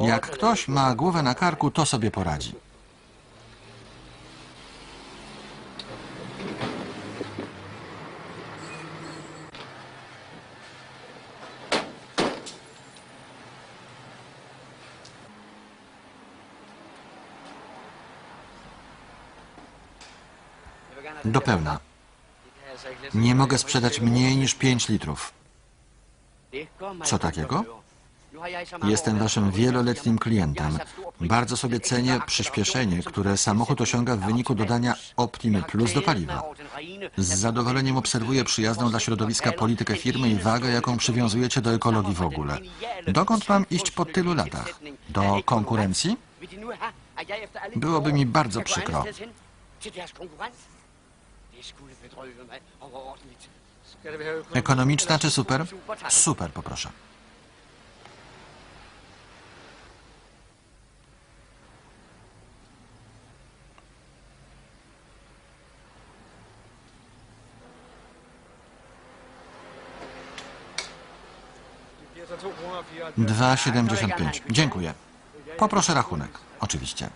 Jak ktoś ma głowę na karku, to sobie poradzi. Do pełna. Nie mogę sprzedać mniej niż 5 litrów. Co takiego? Jestem waszym wieloletnim klientem. Bardzo sobie cenię przyspieszenie, które samochód osiąga w wyniku dodania Optimy Plus do paliwa. Z zadowoleniem obserwuję przyjazną dla środowiska politykę firmy i wagę, jaką przywiązujecie do ekologii w ogóle. Dokąd mam iść po tylu latach? Do konkurencji? Byłoby mi bardzo przykro. Ekonomiczna czy super? Super, poproszę. Dwa siedemdziesiąt pięć. Dziękuję. Poproszę rachunek. Oczywiście.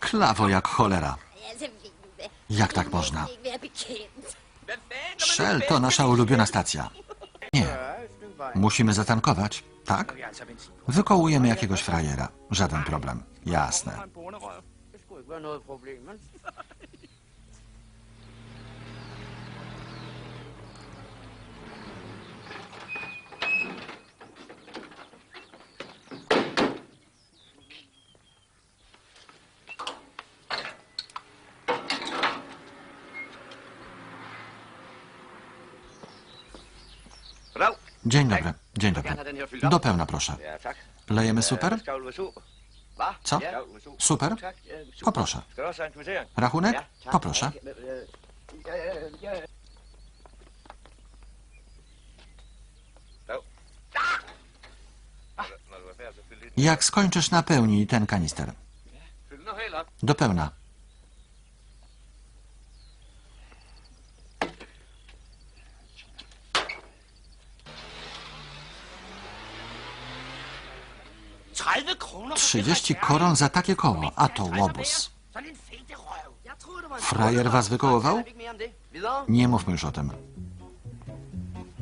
Klawo jak cholera. Jak tak można? Shell to nasza ulubiona stacja. Nie. Musimy zatankować, tak? Wykołujemy jakiegoś frajera. Żaden problem. Jasne. Dzień dobry. Dzień dobry. Do pełna, proszę. Lejemy super? Co? Super? Poproszę. Rachunek? Poproszę. Jak skończysz, napełnij ten kanister. Do pełna. Trzydzieści koron za takie koło, a to łobuz. Frajer was wykołował? Nie mówmy już o tym.